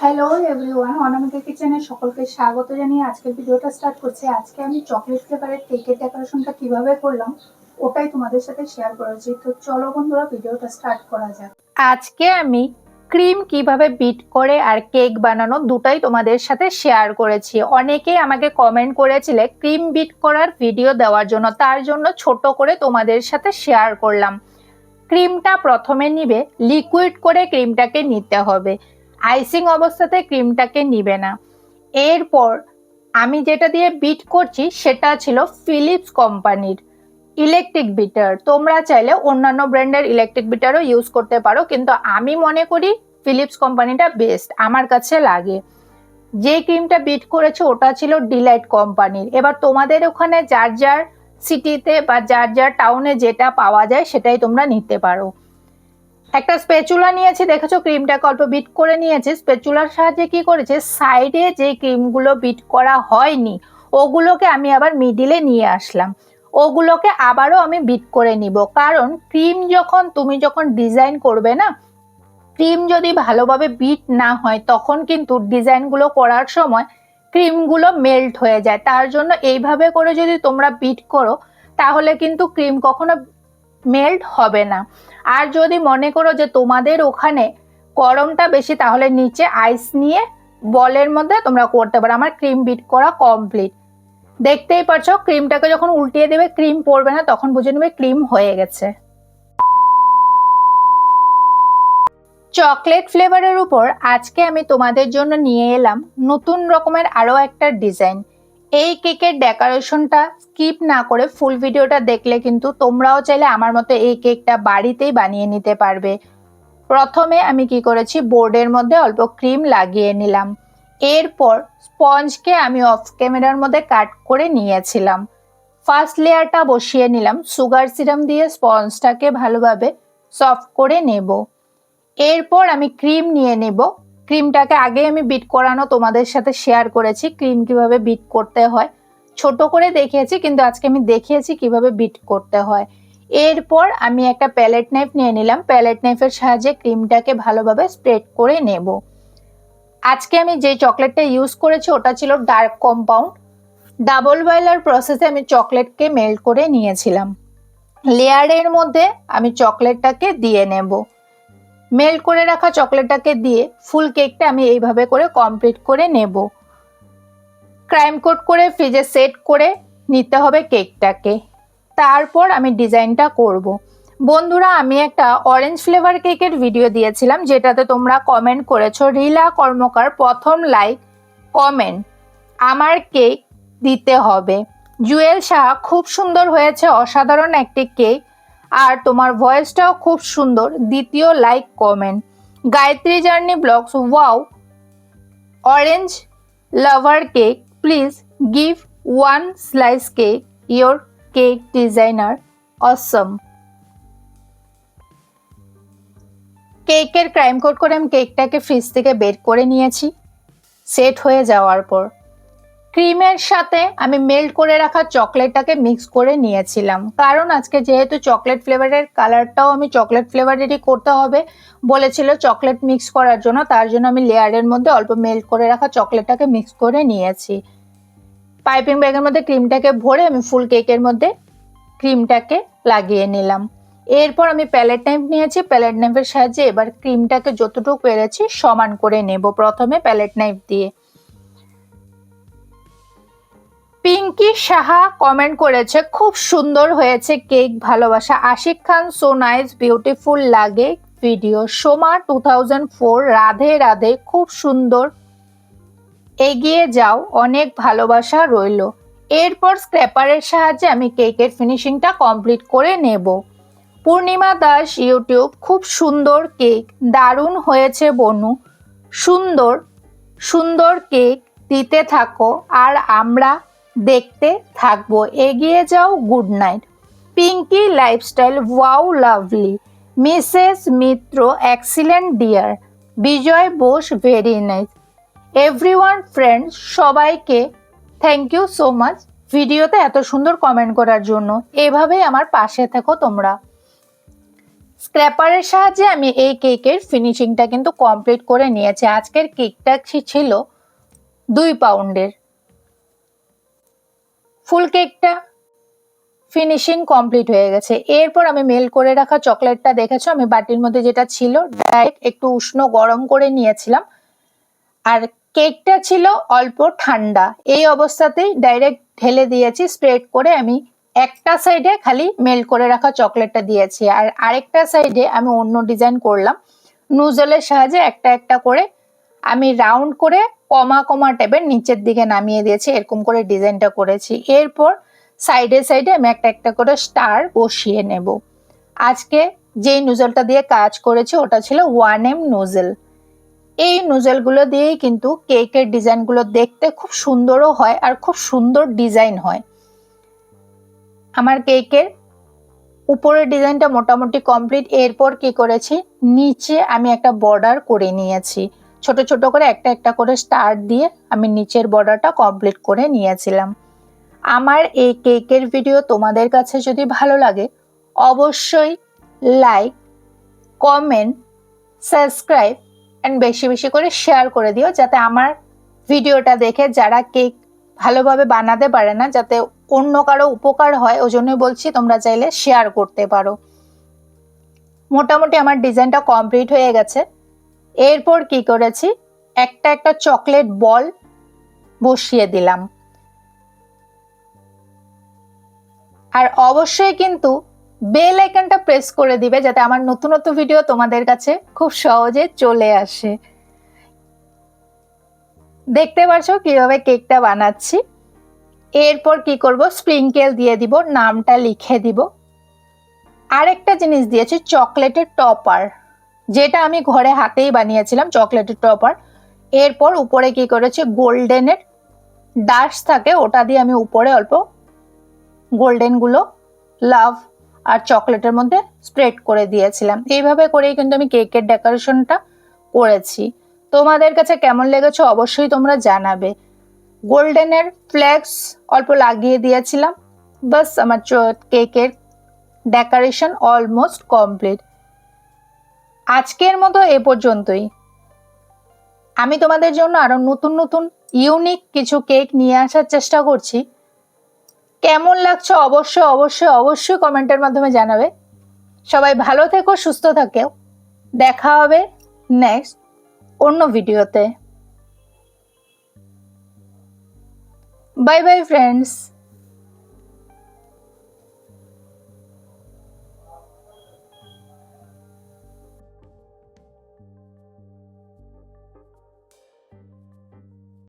Hello everyone অনামিকা কিচেনে সকলকে স্বাগত জানিয়ে আজকের ভিডিওটা স্টার্ট করছি। আজকে আমি চকলেট ফ্লেভারের কেকের ডেকোরেশনটা কীভাবে করলাম, ওটাই তোমাদের সাথে শেয়ার করেছি। তো চলো বন্ধুরা, ভিডিওটা স্টার্ট করা যাক। আজকে আমি ক্রিম কীভাবে বিট করে আর কেক বানানো দুটাই তোমাদের সাথে শেয়ার করেছি। অনেকেই আমাকে কমেন্ট করেছিলে ক্রিম বিট করার ভিডিও দেওয়ার জন্য, তার জন্য ছোট করে তোমাদের সাথে শেয়ার করলাম। ক্রিমটা প্রথমে নিবে লিকুইড করে ক্রিমটাকে নিতে হবে। আইসিং অবস্থাতে ক্রিমটাকে নিবে না। এরপর আমি যেটা দিয়ে বিট করছি সেটা ছিল ফিলিপস কোম্পানির ইলেকট্রিক বিটার তোমরা চাইলে অন্যান্য ব্র্যান্ডের ইলেকট্রিক বিটারও ইউজ করতে পারো, কিন্তু আমি মনে করি ফিলিপস কোম্পানিটা বেস্ট আমার কাছে লাগে। যে ক্রিমটা বিট করেছে ওটা ছিল ডিলাইট কোম্পানির এবার তোমাদের ওখানে যার যার সিটিতে বা যার যার টাউনে যেটা পাওয়া যায় সেটাই তোমরা নিতে পারো। একটা স্পেচুলা নিয়েছি, দেখেছ? ক্রিমটাকে অল্প বিট করে নিয়েছি। স্পেচুলার সাহায্যে কি করেছে? সাইডে যে ক্রিমগুলো বিট করা হয়নি, ওগুলোকে আমি আবার মিডিলে নিয়ে আসলাম। ওগুলোকে আবারও আমি বিট করে নিব। কারণ ক্রিম যখন, তুমি যখন ডিজাইন করবে না ক্রিম যদি ভালোভাবে বিট না হয়, তখন কিন্তু ডিজাইনগুলো করার সময় ক্রিমগুলো মেল্ট হয়ে যায়। তার জন্য এইভাবে করে যদি তোমরা বিট করো, তাহলে কিন্তু ক্রিম কখনো মেল্ট হবে না। আর যদি মনে করো যে তোমাদের ওখানে গরমটা বেশি, তাহলে নিচে আইস নিয়ে বলের মধ্যে তোমরা করতে পারো। আমার ক্রিম বিট করা কমপ্লিট দেখতেই পারছ ক্রিমটাকে যখন উল্টিয়ে দেবে ক্রিম পড়বে না, তখন বুঝে নেবে ক্রিম হয়ে গেছে। চকলেট ফ্লেভারের উপর আজকে আমি তোমাদের জন্য নিয়ে এলাম নতুন রকমের আরও একটা ডিজাইন এই কেকের ডেকোরেশনটা স্কিপ না করে ফুল ভিডিওটা দেখলে কিন্তু তোমরাও চাইলে আমার মতো এই কেকটা বাড়িতেই বানিয়ে নিতে পারবে। প্রথমে আমি কি করেছি, বোর্ডের মধ্যে অল্প ক্রিম লাগিয়ে নিলাম। এরপর স্পঞ্জকে আমি অফ ক্যামেরার মধ্যে কাট করে নিয়েছিলাম। ফার্স্ট লেয়ারটা বসিয়ে নিলাম, সুগার সিরাম দিয়ে স্পঞ্জটাকে ভালোভাবে সফট করে নেব। এরপর আমি ক্রিম নিয়ে নেব ক্রিমটাকে আগে আমি বিট করানো তোমাদের সাথে শেয়ার করেছি, ক্রিম কীভাবে বিট করতে হয়। ছোট করে দেখিয়েছি, কিন্তু আজকে আমি দেখিয়েছি কীভাবে বিট করতে হয়। এরপর আমি একটা প্যালেট নাইফ নিয়ে নিলাম। প্যালেট নাইফের সাহায্যে ক্রিমটাকে ভালোভাবে স্প্রেড করে নেব। আজকে আমি যে চকলেটটা ইউজ করেছি, ওটা ছিল ডার্ক কম্পাউন্ড ডাবল বয়লার প্রসেসে আমি চকলেটকে মেল্ট করে নিয়েছিলাম। লেয়ারের মধ্যে আমি চকলেটটাকে দিয়ে নেব। মেল্ট করে রাখা চকলেটটাকে দিয়ে ফুল কেকটা আমি এইভাবে করে কমপ্লিট করে নেব। ক্রাইম কোট করে ফ্রিজে সেট করে নিতে হবে কেকটাকে। তারপর আমি ডিজাইনটা করব। বন্ধুরা, আমি একটা অরেঞ্জ ফ্লেভার কেকের ভিডিও দিয়েছিলাম, যেটাতে তোমরা কমেন্ট করেছ, রিলা কর্মকার, প্রথম লাইক কমেন্ট আমার কেক দিতে হবে। জুয়েল শাহ, খুব সুন্দর হয়েছে, অসাধারণ একটি কেক আর তোমার ভয়েসটাও খুব সুন্দর। দ্বিতীয় like comment Gayatri journey blogs wow orange lover cake please give one slice cake your cake designer অসম কেকের ক্রাইম কোড করে আমি কেকটাকে ফ্রিজ থেকে বের করে নিয়েছি। সেট হয়ে যাওয়ার পর। ক্রিমের সাথে আমি মেল্ট করে রাখা চকলেটটাকে মিক্স করে নিয়েছিলাম। কারণ আজকে যেহেতু চকলেট ফ্লেভারের কালারটাও আমি চকলেট ফ্লেভারেরই করতে হবে, বলেছিল চকলেট মিক্স করার জন্য, তার জন্য আমি লেয়ারের মধ্যে অল্প মেল্ট করে রাখা চকলেটটাকে মিক্স করে নিয়েছি। পাইপিং ব্যাগের মধ্যে ক্রিমটাকে ভরে আমি ফুল কেকের মধ্যে ক্রিমটাকে লাগিয়ে নিলাম। এরপর আমি প্যালেট নাইফ নিয়েছি প্যালেট নাইফের সাহায্যে এবার ক্রিমটাকে যতটুকু পেরেছি সমান করে নেব প্রথমে প্যালেট নাইফ দিয়ে। পিঙ্কি সাহা কমেন্ট করেছে, খুব সুন্দর হয়েছে কেক ভালোবাসা। Ashiq Khan so nice beautiful লাগে video Soma two thousand four Radhe Radhe, খুব সুন্দর। এগিয়ে যাও, অনেক ভালোবাসা রইল। এরপর স্ক্র্যাপারের সাহায্যে আমি কেকের ফিনিশিংটা কমপ্লিট করে নেব। পূর্ণিমা দাস ইউটিউব খুব সুন্দর কেক। দারুণ হয়েছে বনু। সুন্দর সুন্দর কেক, দিতে থাকো। আর আমরা দেখতে থাকব। এগিয়ে যাও good night Pinky lifestyle wow lovely Mrs Mitra excellent dear Bijoy Bose very nice everyone friends সবাইকে থ্যাংক ইউ সো মাচ ভিডিওতে এত সুন্দর কমেন্ট করার জন্য। এভাবেই আমার পাশে থাকো তোমরা। স্ক্র্যাপারের সাহায্যে আমি এই কেকের ফিনিশিংটা কিন্তু কমপ্লিট করে নিয়েছি। আজকের কেকটা ছিল দুই পাউন্ডের ফুল কেকটা ফিনিশিং কমপ্লিট হয়ে গেছে। এরপর আমি মেল করে রাখা চকলেটটা দেখেছ? আমি বাটির মধ্যে যেটা ছিল ডাইরেক্ট একটু উষ্ণ গরম করে নিয়েছিলাম। আর কেকটা ছিল অল্প ঠান্ডা। এই অবস্থাতেই ডাইরেক্ট ঢেলে দিয়েছি স্প্রেড করে আমি একটা সাইডে খালি মেল্ট করে রাখা চকলেটটা দিয়েছি। আর আরেকটা সাইডে আমি অন্য ডিজাইন করলাম। নুজলের সাহায্যে একটা একটা করে আমি রাউন্ড করে কমা কমা টাইপের নিচের দিকে নামিয়ে দিয়েছি, এরকম করে ডিজাইনটা করেছি। এরপর সাইডে সাইডে আমি একটা একটা করে স্টার বসিয়ে নেব। আজকে যেই নুজলটা দিয়ে কাজ করেছি, ওটা ছিল ওয়ান এম নুজেল এই নুজেলগুলো দিয়েই কিন্তু কেকের ডিজাইনগুলো দেখতে খুব সুন্দরও হয় আর খুব সুন্দর ডিজাইন হয়। আমার কেকের উপরের ডিজাইনটা মোটামুটি কমপ্লিট এরপর কি করেছি? নিচে আমি একটা বর্ডার করে নিয়েছি। ছোট ছোট করে একটা একটা করে স্টার দিয়ে আমি নিচের বর্ডারটা কমপ্লিট করে নিয়েছিলাম। আমার এই কেকের ভিডিও তোমাদের কাছে যদি ভালো লাগে, অবশ্যই লাইক কমেন্ট সাবস্ক্রাইব অ্যান্ড বেশি বেশি করে শেয়ার করে দিও, যাতে আমার ভিডিওটা দেখে যারা কেক ভালোভাবে বানাতে পারে না, যাতে অন্য কারও উপকার হয় ওই জন্যই বলছি তোমরা চাইলে শেয়ার করতে পারো। মোটামুটি আমার ডিজাইনটা কমপ্লিট হয়ে গেছে। এরপর কি করেছি? একটা একটা চকলেট বল বসিয়ে দিলাম। আর অবশ্যই কিন্তু বেল আইকনটা প্রেস করে দিবে যাতে আমার নতুন নতুন ভিডিও তোমাদের কাছে খুব সহজে চলে আসে। দেখতে পাচ্ছ কীভাবে কেকটা বানাচ্ছি? এরপর কি করব? স্প্রিঙ্কেল দিয়ে দিব, নামটা লিখে দিব। আরেকটা জিনিস দিয়েছি, চকলেটের টপার। যেটা আমি ঘরে হাতেই বানিয়েছিলাম চকলেটের টপার এরপর উপরে কি করেছি? গোল্ডেনের ডাস থাকে, ওটা দিয়ে আমি উপরে অল্প গোল্ডেনগুলো লাভ আর চকলেটের মধ্যে স্প্রেড করে দিয়েছিলাম। এইভাবে করেই কিন্তু আমি কেকের ডেকোরেশনটা করেছি। তোমাদের কাছে কেমন লেগেছে অবশ্যই তোমরা জানাবে। গোল্ডেনের ফ্ল্যাক্স অল্প লাগিয়ে দিয়েছিলাম। বাস আমার কেকের ডেকোরেশন অলমোস্ট কমপ্লিট আজকের মতো এ পর্যন্তই। আমি তোমাদের জন্য আরও নতুন নতুন ইউনিক কিছু কেক নিয়ে আসার চেষ্টা করছি। কেমন লাগছে অবশ্যই অবশ্যই অবশ্যই কমেন্টের মাধ্যমে জানাবে। সবাই ভালো থেকো, সুস্থ থাকেও দেখা হবে নেক্সট অন্য ভিডিওতে বাই বাই ফ্রেন্ডস